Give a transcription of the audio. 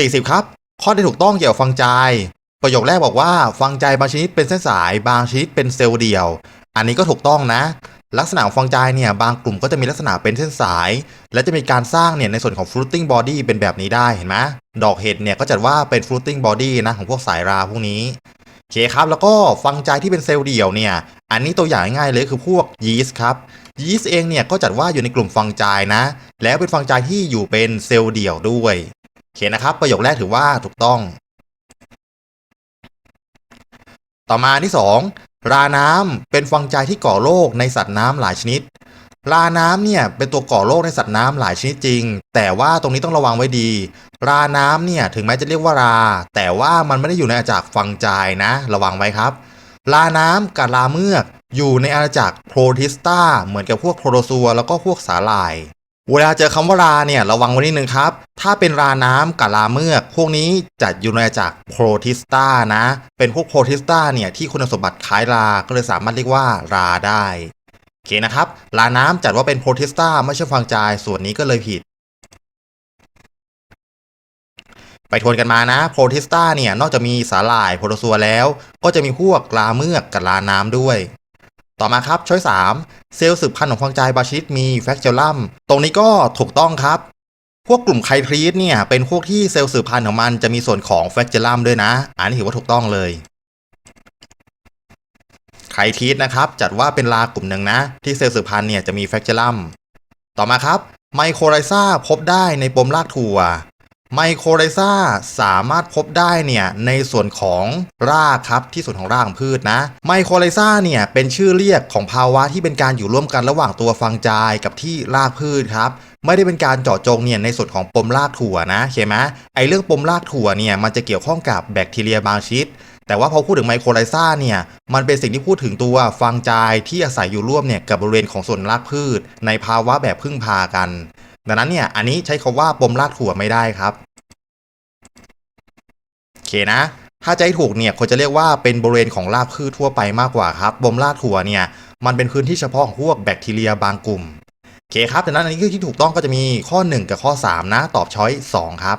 40 ครับ ข้อที่ถูกต้องเกี่ยวกับฟังใจ ประโยคแรกบอกว่า ฟังใจบางชนิดเป็นเส้นสาย บางชนิดเป็นเซลล์เดี่ยว อันนี้ก็ถูกต้องนะ ลักษณะของฟังใจเนี่ยบางกลุ่มก็จะมีลักษณะเป็นเส้นสาย และจะมีการสร้างเนี่ยในส่วนของ fruiting body เป็นแบบนี้ได้เห็นไหมดอกเห็ดเนี่ยก็จัดว่าเป็น fruiting body นะของพวกสายราพวกนี้โอเคครับ แล้วก็ฟังใจที่เป็นเซลล์เดี่ยวเนี่ย อันนี้ตัวอย่างง่ายเลยคือพวกยีสต์ครับยีสต์เองเนี่ยก็จัดว่าอยู่ในกลุ่มฟังใจนะ แล้วเป็นฟังใจที่อยู่เป็นเซลล์เดี่ยวด้วย โอเคนะครับ ประโยคแรกถือว่าถูกต้อง ต่อมาที่ 2 ราน้ำเป็นฟังใจที่ก่อโรคในสัตว์น้ำหลายชนิด ราน้ำเนี่ยเป็นตัวก่อโรคในสัตว์น้ำหลายชนิดจริง แต่ว่าตรงนี้ต้องระวังไว้ดี ราน้ำเนี่ยถึงแม้จะเรียกว่ารา แต่ว่ามันไม่ได้อยู่ในอาณาจักรฟังใจนะ ระวังไว้ครับราน้ำกับราเมือกอยู่ในอาณาจักรโพรทิสตาเหมือนกับพวกโพรโซัวแล้วก็พวกสาหร่าย เวลาเจอคำว่าราเนี่ยระวังไว้นิดนึงครับ ถ้าเป็นราน้ำกับราเมือก พวกนี้จัดอยู่ในอากโพรทิสตานะ เป็นพวกโพรทิสตาเนี่ยที่คุณสมบัติคล้ายรา ก็เลยสามารถเรียกว่าราได้ โอเคนะครับ ราน้ำจัดว่าเป็นโพรทิสตาไม่ใช่ฟังจาย ส่วนนี้ก็เลยผิด ไปทวนกันมานะ โพรทิสตาเนี่ยนอกจากมีสาหร่ายโพรโตซัวแล้ว ก็จะมีพวกราเมือกกับราน้ำด้วย ต่อมาครับช้อย3 เซลล์สืบพันธุ์ของฟางใจบาชิดมีแฟกเจลัมตรงนี้ก็ถูกต้องครับ พวกกลุ่มไคทรีสเนี่ยเป็นพวกที่เซลล์สืบพันธุ์ของมันจะมีส่วนของแฟกเจลัมด้วยนะ อันนี้ถือว่าถูกต้องเลยไคทรีสนะครับจัดว่าเป็นลากลุ่มหนึ่งนะ ที่เซลล์สืบพันธุ์เนี่ยจะมีแฟกเจลัมต่อมาครับไมโครไรซาพบได้ในปมรากถั่ว ไมโครไรซาสามารถพบได้เนี่ยในส่วนของรากครับที่ส่วนของรากของพืชนะไมโครไรซาเนี่ยเป็นชื่อเรียกของภาวะที่เป็นการอยู่ร่วมกันระหว่างตัวฟังจายกับที่รากพืชครับไม่ได้เป็นการเจาะจงเนี่ยในส่วนของปมรากถั่วนะเข้าไหมไอเรื่องปมรากถั่วเนี่ยมันจะเกี่ยวข้องกับแบคทีเรียบางชนิดแต่ว่าพอพูดถึงไมโครไลซาเนี่ย มันเป็นสิ่งที่พูดถึงตัวฟางจายที่อาศัยอยู่ร่วมเนี่ยกับบริเวณของส่วนรากพืช ในภาวะแบบพึ่งพากัน ดังนั้นเนี่ย อันนี้ใช้คาว่าปมรากถั่วไม่ได้ครับ เคนะ ถ้าจะให้ถูกเนี่ยควรจะเรียกว่าเป็นบริเวณของรากพืชทั่วไปมากกว่าครับบ่มรากถั่วเนี่ยมันเป็นพื้นที่เฉพาะของพวกแบคทีเรียบางกลุ่มโอเคครับดังนั้นอันนี้คือที่ถูกต้องก็จะมีข้อ 1 กับข้อ 3 นะ ตอบช้อย 2 ครับ